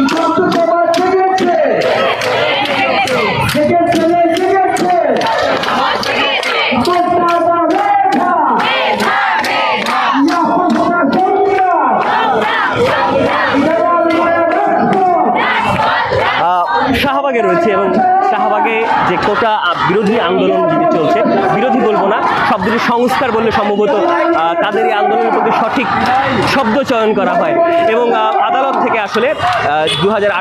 Então, শব্দটি সংস্কার বললে সম্ভবত তাদের এই আন্দোলনের প্রতি সঠিক শব্দ চয়ন করা হয়। এবং আদালত থেকে আসলে দু হাজার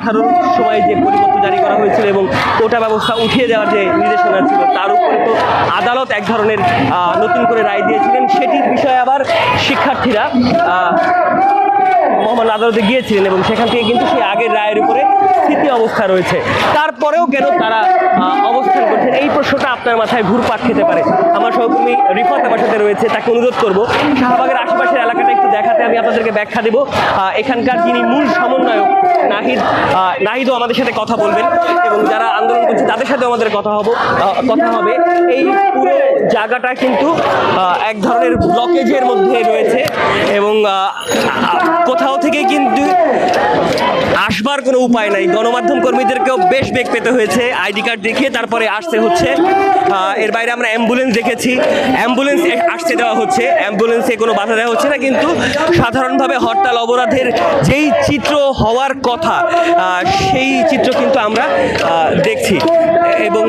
সময় যে পরিপত্র জারি করা হয়েছিল এবং কোটা ব্যবস্থা উঠিয়ে দেওয়ার যে নির্দেশনা ছিল, তার উপরে তো আদালত এক ধরনের নতুন করে রায় দিয়েছিলেন। সেটির বিষয়ে আবার শিক্ষার্থীরা মহামান্য আদালতে গিয়েছিলেন এবং সেখান থেকে কিন্তু সেই আগের রায়ের উপরে স্থিতি অবস্থা রয়েছে। তারপরেও কেন তারা করছেন এই প্রশ্নটা আপনার মাথায় ঘুরপাক খেতে পারে। আমার সহকর্মী রিফাত আমার সাথে রয়েছে, তাকে অনুরোধ করব, শাহবাগের আশেপাশের এলাকাটা একটু দেখাতে, আমি আপনাদেরকে ব্যাখ্যা দেবো। এখানকার যিনি মূল সমন্বয়ক, নাহিদ নাহিদও আমাদের সাথে কথা বলবেন, এবং যারা আন্দোলন করছে, তাদের সাথে আমাদের কথা হব কথা হবে। এই পুরো জায়গাটা কিন্তু এক ধরনের ব্লকেজের মধ্যে রয়েছে, এবং কোথাও থেকে কিন্তু আসবার কোনো উপায় নাই। গণমাধ্যম কর্মীদেরকেও বেশ বেগ পেতে হয়েছে। আইডি কার্ড দেখিয়ে তারপরে আসতে হচ্ছে। এর বাইরে আমরা অ্যাম্বুলেন্স দেখেছি। অ্যাম্বুলেন্স আসতে দেওয়া হচ্ছে। অ্যাম্বুলেন্সে কোনো বাধা দেওয়া হচ্ছে না, কিন্তু সাধারণভাবে হরতাল অবরোধের যেই চিত্র হওয়ার কথা সেই চিত্র কিন্তু আমরা দেখছি। এবং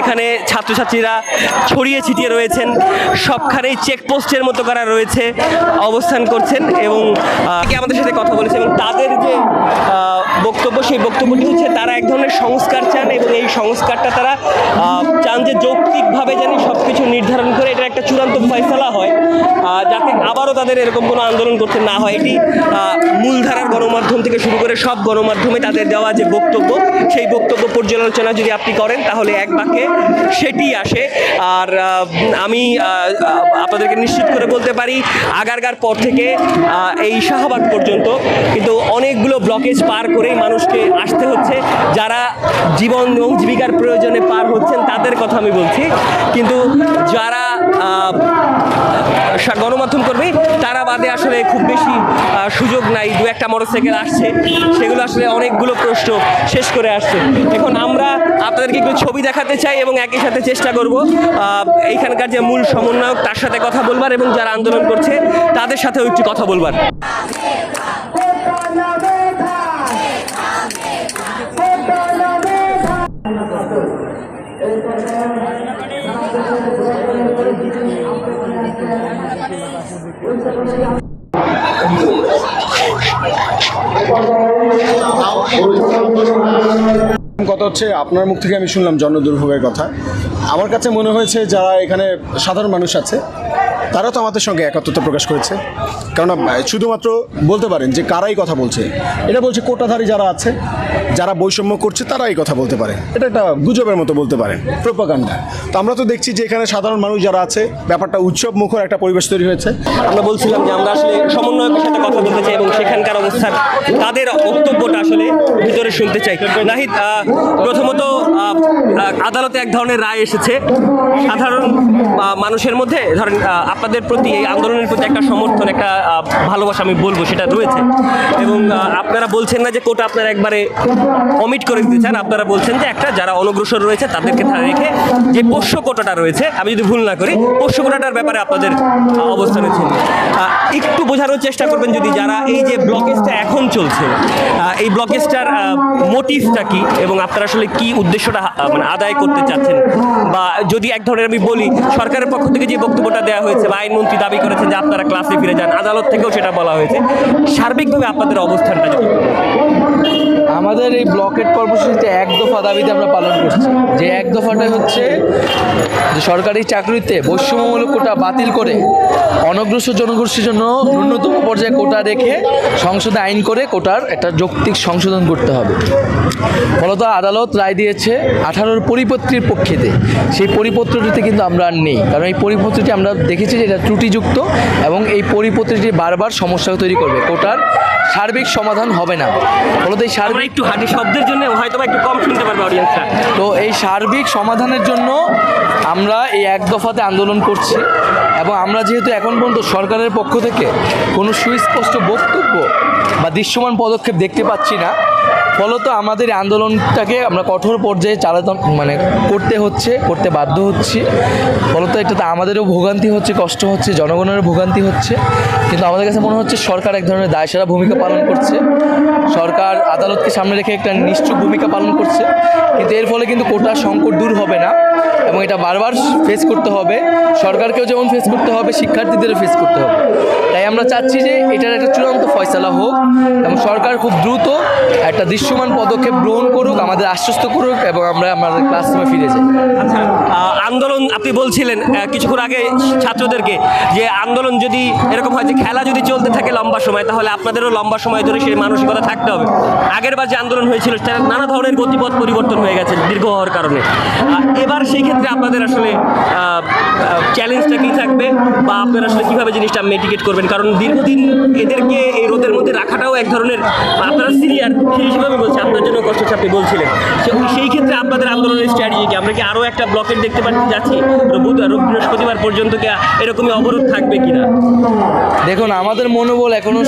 এখানে ছাত্রছাত্রীরা ছড়িয়ে ছিটিয়ে রয়েছেন। সবখানেই চেকপোস্টের মতো করা রয়েছে, অবস্থান করছেন এবং আমাদের সাথে কথা বলেছে এবং তাদের যে বক্তব্য, সেই বক্তব্যটি হচ্ছে তারা এক ধরনের সংস্কার চান এবং এই সংস্কারটা তারা চান যে যৌক্তিকভাবে জানি সব কিছু নির্ধারণ করে এটা একটা চূড়ান্ত ফয়সলা হয় যাতে আবারও তাদের এরকম কোনো আন্দোলন করতে না হয়। এটি মূলধারার গণমাধ্যম থেকে শুরু করে সব গণমাধ্যমে তাদের দেওয়া যে বক্তব্য, সেই বক্তব্য পর্যালোচনা যদি আপনি করেন, তাহলে এক বাক্যে সেটি আসে। আর আমি আপনাদেরকে নিশ্চিত করে বলতে পারি, আগারগার পর থেকে এই শাহবাগ পর্যন্ত কিন্তু অনেকগুলো ব্লকেজ পার করেই মানুষকে আসতে হচ্ছে। যারা জীবন এবং জীবিকার প্রয়োজনে পার হচ্ছেন, তাদের কথা আমি বলছি। কিন্তু যারা গণমাধ্যম কর্মী, তারা বাদে আসলে খুব বেশি সুযোগ নাই। দু একটা মোটরসাইকেল আসছে, সেগুলো আসলে অনেকগুলো প্রশ্ন শেষ করে আসছে। এখন আমরা আপনাদেরকে একটু ছবি দেখাতে চাই এবং একই সাথে চেষ্টা করব এইখানকার যে মূল সমন্বয়ক, তার সাথে কথা বলবার এবং যারা আন্দোলন করছে, তাদের সাথেও একটু কথা বলবার। কথা হচ্ছে? আপনার মুখ থেকে আমি শুনলাম জন্ম দুর্ভোগের কথা। আমার কাছে মনে হয়েছে যারা এখানে সাধারণ মানুষ আছে তারা তো আমাদের সঙ্গে একাত্মতা প্রকাশ করেছে। কেননা শুধুমাত্র বলতে পারেন যে কারাই কথা বলছে, এটা বলছে কোটাধারী যারা আছে, যারা বৈষম্য করছে, তারাই কথা বলতে পারে। এটা একটা গুজবের মতো বলতে পারেন, প্রোপাগান্ডা। তো আমরা তো দেখছি যে এখানে সাধারণ মানুষ যারা আছে, ব্যাপারটা উৎসব মুখর একটা পরিবেশ তৈরি হয়েছে। আমরা বলছিলাম যে আমরা আসলে সমন্বয়কের সাথে কথা বলতে চাই এবং সেখানকার অবস্থান তাদের বক্তব্যটা আসলে ভিতরে শুনতে চাই। নাহিদ প্রথমত আদালতে এক ধরনের রায় এসেছে। সাধারণ মানুষের মধ্যে, ধরেন আপনাদের প্রতি এই আন্দোলনের প্রতি একটা সমর্থন, একটা ভালোবাসা আমি বলব, সেটা রয়েছে। এবং আপনারা বলছেন না যে কোটা আপনারা একবারে কমিট করে দিতে চান। আপনারা বলছেন যে একটা, যারা অনগ্রসর রয়েছে, তাদেরকে ধারে রেখে যে পোষ্য কোটাটা রয়েছে, আমি যদি ভুল না করি, পোষ্য কোটাটার ব্যাপারে আপনাদের অবস্থান রয়েছে। একটু বোঝানোর চেষ্টা করবেন যদি যারা এই যে ব্লকেজটা এখন চলছে এই ব্লকেজটার মোটিভটা কি এবং আপনারা আসলে কি উদ্দেশ্যটা মানে আদায় করতে চাচ্ছেন? বা যদি এক ধরনের আমি বলি, সরকারের পক্ষ থেকে যে বক্তব্যটা দেওয়া হয়েছে বা আইনমন্ত্রী দাবি করেছেন যে আপনারা ক্লাসে ফিরে যান। আদালত থেকেও সেটা বলা হয়েছে। সার্বিকভাবে আপনাদের অবস্থানটা আমাদের এই ব্লকেট কর্মসূচিতে এক দফা দাবিতে আমরা পালন করছি। যে এক দফাটা হচ্ছে যে সরকারি চাকরিতে বৈষম্যমূলক কোটা বাতিল করে অনগ্রসর জনগোষ্ঠীর জন্য ন্যূনতম পর্যায়ে কোটা রেখে সংসদে আইন করে কোটার একটা যৌক্তিক সংশোধন করতে হবে। ফলত আদালত রায় দিয়েছে আঠারোর পরিপত্রির পক্ষেতে। সেই পরিপত্রটিতে কিন্তু আমরা আর নেই। কারণ এই পরিপত্রটি আমরা দেখেছি যে এটা ত্রুটিযুক্ত এবং এই পরিপত্রটি বারবার সমস্যা তৈরি করবে। কোটার সার্বিক সমাধান হবে না। ফলত এই আমরা একটু হাঁটি শব্দের জন্য হয়তো একটু কম শুনতে পারবে অডিয়েন্সরা তো এই সার্বিক সমাধানের জন্য আমরা এই এক দফাতে আন্দোলন করছি এবং আমরা যেহেতু এখন পর্যন্ত সরকারের পক্ষ থেকে কোনো সুস্পষ্ট বক্তব্য বা দৃশ্যমান পদক্ষেপ দেখতে পাচ্ছি না ফলত আমাদের আন্দোলনটাকে আমরা কঠোর পর্যায়ে চালাতাম মানে করতে হচ্ছে, করতে বাধ্য হচ্ছি। ফলত এটাতে আমাদেরও ভোগান্তি হচ্ছে, কষ্ট হচ্ছে, জনগণেরও ভোগান্তি হচ্ছে। কিন্তু আমাদের কাছে মনে হচ্ছে সরকার এক ধরনের দায়সারা ভূমিকা পালন করছে। সরকার আদালতকে সামনে রেখে একটা নিশ্চুপ ভূমিকা পালন করছে। কিন্তু এর ফলে কিন্তু কোটা সংকট দূর হবে না। এবং এটা বারবার ফেস করতে হবে। সরকারকেও যেমন ফেস করতে হবে, শিক্ষার্থীদেরও ফেস করতে হবে। তাই আমরা চাচ্ছি যে এটার একটা চূড়ান্ত ফয়সালা হোক এবং সরকার খুব দ্রুত একটা দৃশ্যমান পদক্ষেপ গ্রহণ করুক, আমাদের আশ্বস্ত করুক এবং আমরা আমাদের ক্লাসরুমে ফিরে যাই। আচ্ছা আন্দোলন আপনি বলছিলেন কিছুক্ষণ আগে ছাত্রদেরকে যে আন্দোলন যদি এরকম হয় যে খেলা যদি চলতে থাকে লম্বা সময়, তাহলে আপনাদেরও লম্বা সময় ধরে সেই মানসিকতা থাকতে হবে। আগের বার যে আন্দোলন হয়েছিল, সেটা নানা ধরনের গতিপথ পরিবর্তন হয়ে গেছে দীর্ঘ হওয়ার কারণে। এবার সেই ক্ষেত্রে আপনাদের আসলে চ্যালেঞ্জটা কী থাকবে? বা আপনারা আসলে কীভাবে জিনিসটা মেটিকেট করবেন? কারণ দীর্ঘদিন এদেরকে এই রোদের মধ্যে রাখাটাও এক ধরনের, আপনারা সিনিয়র, সেই হিসেবে বলছি, আপনার জন্য কষ্ট আপনি বলছিলেন। সেই ক্ষেত্রে আপনাদের আন্দোলনের স্ট্র্যাটেজি কি? আমরা কি আরও একটা ব্লকেট দেখতে পাচ্ছি, যাচ্ছি? রোব বৃহস্পতিবার পর্যন্ত কি এরকমই অবরোধ থাকবে কিনা? দেখুন, আমাদের মনোবল এখনও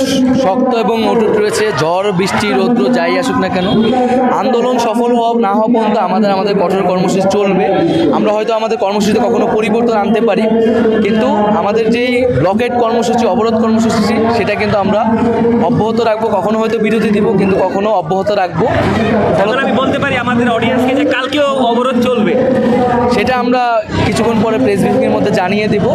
শক্ত এবং অটুট রয়েছে। ঝড়, বৃষ্টি, রৌদ্র, যাই আসুক না কেন, আন্দোলন সফল হওয়া, না হওয়া পর্যন্ত আমাদের আমাদের কঠোর কর্মসূচি চলবে। আমরা হয়তো আমাদের কর্মসূচিতে কখনো পরিবর্তন আনতে পারি কিন্তু আমাদের যেই ব্লকেট কর্মসূচি অবরোধ কর্মসূচি সেটা কিন্তু আমরা অব্যাহত রাখব কখনো হয়তো বিরতি দিব কিন্তু কখনো অব্যাহত রাখব। আমি বলতে পারি আমাদের অডিয়েন্সকে যে কালকেও অবরোধ চলবে। সেটা আমরা কিছুক্ষণ পরে প্রেস ব্রিফিংয়ের মধ্যে জানিয়ে দেব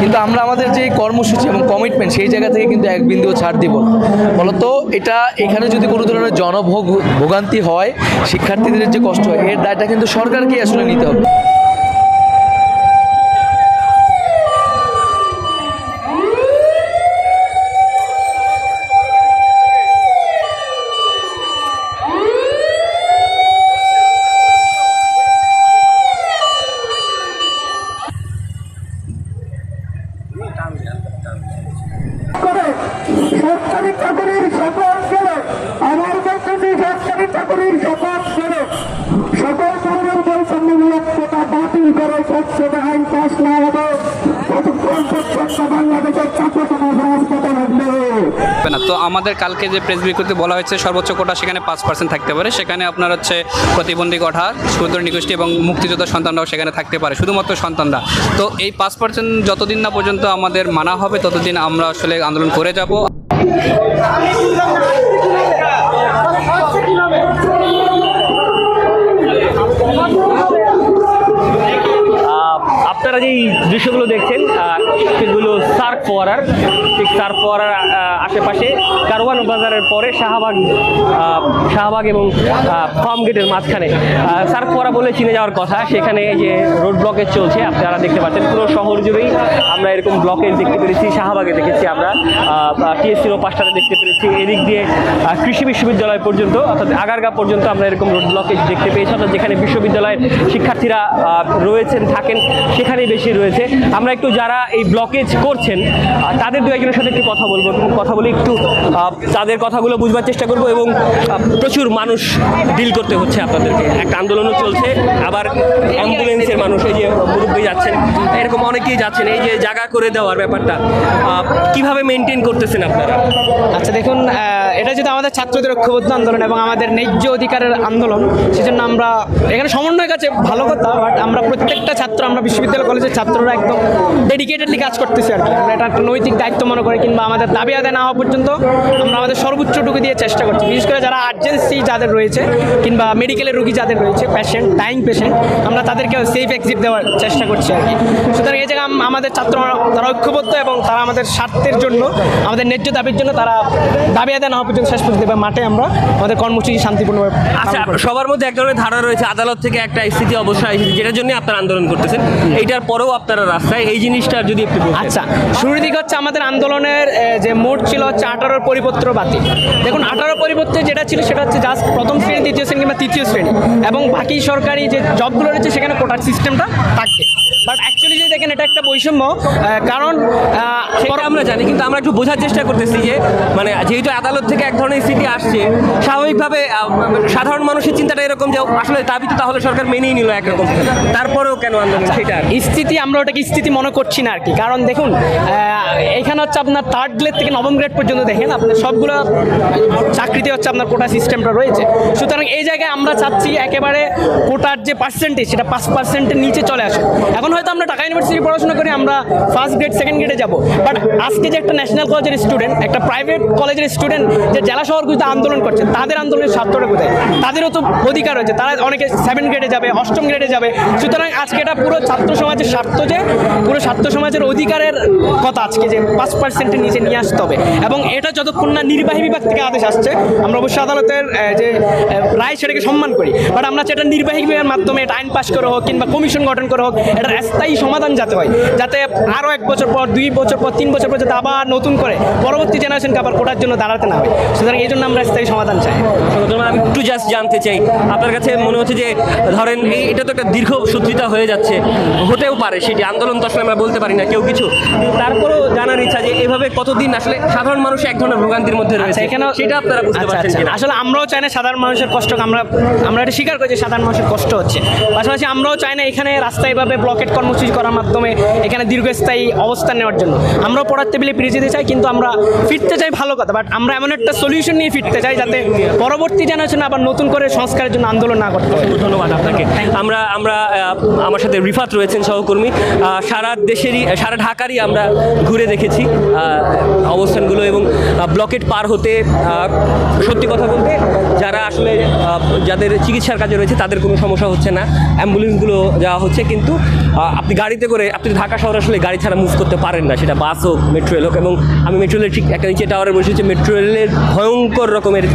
কিন্তু আমরা আমাদের যে কর্মসূচি এবং কমিটমেন্ট সেই জায়গা থেকে কিন্তু এক বিন্দুও ছাড় দিব না। ফলত এটা এখানে যদি কোনো ধরনের জনভোগ ভোগান্তি হয় শিক্ষার্থীদের যে কষ্ট হয় এর দায়টা কিন্তু সরকারকেই আসলে নিতে হবে। না। তো আমাদের কালকে যে প্রেস বিজ্ঞপ্তি বলা হয়েছে সর্বোচ্চ কোটা সেখানে পাঁচ পার্সেন্ট থাকতে পারে। সেখানে আপনার হচ্ছে প্রতিবন্ধী কোঠা ক্ষুদ্র নিগোষ্ঠী এবং মুক্তিযোদ্ধা সন্তানরাও সেখানে থাকতে পারে শুধুমাত্র সন্তানরা। তো এই পাঁচ পার্সেন্ট যতদিন না পর্যন্ত আমাদের মানা হবে ততদিন আমরা আসলে আন্দোলন করে যাব। আহ, আপনারা যেই দৃশ্যগুলো দেখছেন সেগুলো সার্ক ফোয়ারার, ঠিক সার্ক ফোয়ারার আশেপাশে কারওয়ান বাজারের পরে শাহবাগ শাহবাগ এবং ফার্ম গেটের মাঝখানে। সার্ক ফোয়ারা বলে চিনে যাওয়ার কথা, সেখানে যে রোড ব্লকেজ চলছে, আপনারা দেখতে পাচ্ছেন, পুরো শহর জুড়েই আমরা এরকম ব্লকেজ দেখতে পেরেছি, শাহবাগে দেখেছি আমরা। টিএসসির পাশটাতে দেখতে পেরেছি এদিক দিয়ে কৃষি বিশ্ববিদ্যালয় পর্যন্ত, অর্থাৎ আগারগা পর্যন্ত আমরা এরকম রোড ব্লকেজ দেখতে পেয়েছি। অর্থাৎ যেখানে বিশ্ববিদ্যালয়ের শিক্ষার্থীরা রয়েছেন, থাকেন, সেখানেই বেশি রয়েছে। আমরা একটু যারা এই ব্লকেজ করছেন তাদের দু একজনের সাথে একটু কথা বলব কথা বলে একটু তাদের কথাগুলো বুঝবার চেষ্টা করব এবং প্রচুর মানুষ ডিল করতে হচ্ছে আপনাদেরকে। একটা আন্দোলনও চলছে, আবার অ্যাম্বুলেন্সের মানুষ, এই যে মুরব্বী যাচ্ছেন, এরকম অনেকেই যাচ্ছেন, এই যে জায়গা করে দেওয়ার ব্যাপারটা কীভাবে মেনটেন করতেছেন আপনারা? আচ্ছা দেখুন একজন এটা যেহেতু আমাদের ছাত্রদের ঐক্যবদ্ধ আন্দোলন এবং আমাদের ন্যায্য অধিকারের আন্দোলন, সেজন্য আমরা এখানে সমন্বয় কাছে ভালো কথা বাট আমরা প্রত্যেকটা ছাত্র, আমরা বিশ্ববিদ্যালয়, কলেজের ছাত্ররা একদম ডেডিকেটেডলি কাজ করতেছি আর কি। আমরা এটা একটা নৈতিক দায়িত্ব মনে করি, কিংবা আমাদের দাবি আদায় না হওয়া পর্যন্ত আমরা আমাদের সর্বোচ্চটুকু দিয়ে চেষ্টা করছি। বিশেষ করে যারা আর্জেন্সি যাদের রয়েছে, কিংবা মেডিকেলের রুগী যাদের রয়েছে পেশেন্ট ডাইং পেশেন্ট আমরা তাদেরকে সেফ এক্সিট দেওয়ার চেষ্টা করছি আর কি। সুতরাং এই জায়গায় আমাদের ছাত্র তারা ঐক্যবদ্ধ এবং তারা আমাদের স্বার্থের জন্য, আমাদের ন্যায্য দাবির জন্য তারা দাবি আদায় না হওয়া পর্যন্ত শেষ পর্যন্ত এবার মাঠে আমরা আমাদের কর্মসূচি শান্তিপূর্ণভাবে আচ্ছা সবার মধ্যে এক ধরনের ধারণা রয়েছে আদালত থেকে একটা স্থিতি অবশ্যই এসেছে যেটার জন্য আপনারা আন্দোলন করতেছেন। এইটার পরেও আপনারা রাস্তায় এই জিনিসটা যদি একটু আচ্ছা শুরুর দিকে হচ্ছে আমাদের আন্দোলনের যে মোট ছিল হচ্ছে আঠারোর পরিপত্র বাতিল। দেখুন আঠারো পরিপত্রে যেটা ছিল সেটা হচ্ছে জাস্ট প্রথম শ্রেণি তৃতীয় শ্রেণি। এবং বাকি সরকারি যে জবগুলো রয়েছে সেখানে কোটার সিস্টেমটা থাকবে। বাট অ্যাকচুয়ালি যদি দেখেন এটা একটা বৈষম্য কারণ সেটা আমরা জানি কিন্তু আমরা একটু বোঝার চেষ্টা করতেছি যে মানে যেহেতু আদালত থেকে এক ধরনের স্থিতি আসছে স্বাভাবিকভাবে সাধারণ মানুষের চিন্তাটা এরকম যে আসলে দাবি তো তাহলে সরকার মেনেই নিল একরকম। তারপরেও কেন আন্দোলন? সেটা স্থিতি আমরা ওটাকে স্থিতি মনে করছি না আর কি। কারণ দেখুন এখানে হচ্ছে আপনার থার্ড গ্রেড থেকে নবম গ্রেড পর্যন্ত দেখেন আপনার সবগুলো চাকরিতে হচ্ছে আপনার কোটা সিস্টেমটা রয়েছে। সুতরাং এই জায়গায় আমরা চাচ্ছি একেবারে কোটার যে পার্সেন্টেজ সেটা পাঁচ পার্সেন্টের নিচে চলে আসে এখন হয়তো আমরা ঢাকা ইউনিভার্সিটি পড়াশোনা করি আমরা ফার্স্ট গ্রেড সেকেন্ড গ্রেডে যাব। বাট আজকে যে একটা ন্যাশনাল কলেজের স্টুডেন্ট একটা প্রাইভেট কলেজের স্টুডেন্ট যে জেলা শহরগুলোতে আন্দোলন করছে, তাদের আন্দোলনের স্বার্থটা কোথায়? তাদেরও তো অধিকার রয়েছে। তারা অনেকে সেভেন গ্রেডে যাবে, অষ্টম গ্রেডে যাবে। সুতরাং আজকে এটা পুরো ছাত্র সমাজের স্বার্থ যে, পুরো ছাত্র সমাজের অধিকারের কথা আজকে যে পাঁচ পার্সেন্টের নিচে নিয়ে আসতে হবে। এবং এটা যতক্ষণ না নির্বাহী বিভাগ থেকে আদেশ আসছে, আমরা অবশ্যই আদালতের যে রায় সেটাকে সম্মান করি। বাট আমরা সেটা নির্বাহী বিভাগের মাধ্যমে এটা আইন পাশ করে হোক কিংবা কমিশন গঠন করে হোক, এটার স্থায়ী সমাধান যাতে হয়, যাতে আরও এক বছর পর, দুই বছর পর, তিন বছর পর যাতে আবার নতুন করে পরবর্তী জেনারেশনকে আবার কোটার জন্য দাঁড়াতে না হয়। সুতরাং এই জন্য আমরা স্থায়ী সমাধান চাই। একটু জাস্ট জানতে চাই। আপনার কাছে মনে হচ্ছে যে ধরেন এই এটা তো একটা দীর্ঘ সূত্রিতা হয়ে যাচ্ছে। হতেও পারে সেটি। আন্দোলন তো আসলে আমরা বলতে পারি না কেউ কিছু। তারপরেও জানার ইচ্ছা যে এভাবে কতদিন আসলে সাধারণ মানুষ এক ধরনের ভোগান্তির মধ্যে রয়েছে? আচ্ছা এখানে সেটা আপনারা বুঝতে আচ্ছা, পারছেন আচ্ছা। আসলে আমরাও চাই না সাধারণ মানুষের কষ্ট আমরা আমরা এটা স্বীকার করি যে সাধারণ মানুষের কষ্ট হচ্ছে। পাশাপাশি আমরাও চাই না এখানে রাস্তায় এভাবে ব্লকেট কর্মসূচি করার মাধ্যমে এখানে দীর্ঘস্থায়ী অবস্থান নেওয়ার জন্য। আমরাও পড়ার টেবিলে ফিরে যেতে চাই কিন্তু আমরা ফিরতে চাই ভালো কথা। বাট আমরা এমন একটা সলিউশন নিয়ে ফিরতে চাই যাতে পরবর্তী জেনারেশন আবার নতুন করে সংস্কারের জন্য আন্দোলন না করতে হবে ধন্যবাদ আপনাকে। আমরা আমরা আমার সাথে রিফাত রয়েছেন সহকর্মী। সারা দেশেরই সারা ঢাকারই আমরা ঘুরে দেখেছি অবস্থানগুলো এবং ব্লকেট পার হতে সত্যি কথা বলতে যারা আসলে যাদের চিকিৎসার কাজে রয়েছে, তাদের কোনো সমস্যা হচ্ছে না। অ্যাম্বুলেন্সগুলো যাওয়া হচ্ছে, কিন্তু আপনি গাড়িতে করে, আপনি ঢাকা শহরে আসলে গাড়ি ছাড়া মুভ করতে পারেন না, সেটা বাস হোক মেট্রো রেল হোক, এবং আমি মেট্রো রেলের ঠিক একটা নিচে টাওয়ারে বসেছি মেট্রো রেলের ভয়ঙ্কর রকমের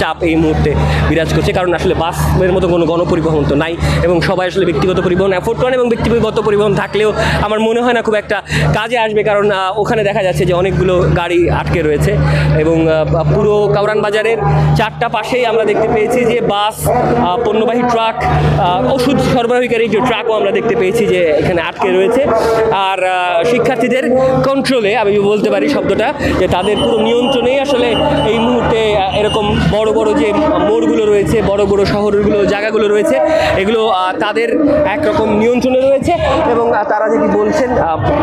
চাপ এই মুহূর্তে বিরাজ করছে, কারণ আসলে বাসের মতো কোনো গণপরিবহন তো নাই, এবং সবাই আসলে ব্যক্তিগত পরিবহন অ্যাফোর্ড করেন এবং ব্যক্তিগত পরিবহন থাকলেও আমার মনে হয় না খুব একটা কাজে আসবে, কারণ ওখানে দেখা যাচ্ছে যে অনেকগুলো গাড়ি আটকে রয়েছে, এবং পুরো কাউরান বাজারের চারটা পাশেই আমরা দেখতে পেয়েছি যে বাস পণ্যবাহী ট্রাক ওষুধ সরবরাহকারী যে ট্রাকও আমরা দেখতে পেয়েছি যে এখানে আটকে রয়েছে। আর শিক্ষার্থীদের কন্ট্রোলে আমি বলতে পারি শব্দটা, যে তাদের পুরো নিয়ন্ত্রণেই আসলে এই মুহূর্তে এরকম বড় বড় যে মোড়গুলো রয়েছে, বড় বড় শহরগুলো, জায়গাগুলো রয়েছে, এগুলো তাদের একরকম নিয়ন্ত্রণে রয়েছে এবং তারা যেটি বলছেন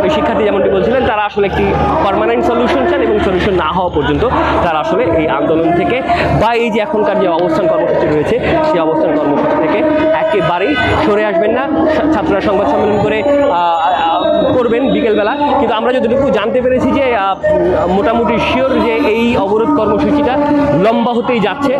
ওই শিক্ষার্থী যেমনটি বলছিলেন, তারা আসলে একটি পার্মানেন্ট সলিউশন চান এবং সলিউশন না হওয়া পর্যন্ত তারা আসলে এই আন্দোলন থেকে বা এই যে এখনকার যে অবস্থান কর্মসূচি রয়েছে, সেই অবস্থান কর্মসূচি থেকে একেবারেই সরে আসবেন না। ছাত্ররা সংবাদ সম্মেলন করে করবেন বিকেলবেলা। কিন্তু আমরা যতটুকু জানতে পেরেছি যে মোটামুটি শিওর যে এই অবরোধ কর্মসূচিটা লম্বা হতেই যাচ্ছে।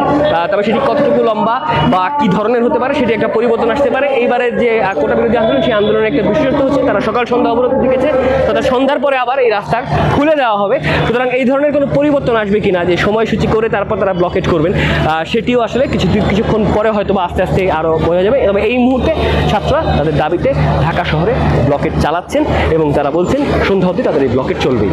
তবে সেটি কতটুকু লম্বা বা কি ধরনের হতে পারে সেটি একটা পরিবর্তন আসতে পারে। এইবারের যে কোটা বিরোধী আন্দোলন, সেই আন্দোলনের একটা বিশেষত্ব হচ্ছে তারা সকাল সন্ধ্যা অবরোধ লিখেছে তথা সন্ধ্যার পরে আবার এই রাস্তা খুলে দেওয়া হবে। সুতরাং এই ধরনের কোনো পরিবর্তন আসবে কিনা, যে সময়সূচি করে তারপর তারা ব্লকেট করবেন সেটিও আসলে কিছু কিছুক্ষণ পরে হয়তো বা আস্তে আস্তে আরও বোঝা যাবে। তবে এই মুহূর্তে ছাত্ররা তাদের দাবিতে ঢাকা শহরে ব্লকেট চালাচ্ছেন। এবং তারা বলছেন সন্ধ্যা অবধি তাদের এই ব্লকেট চলবেই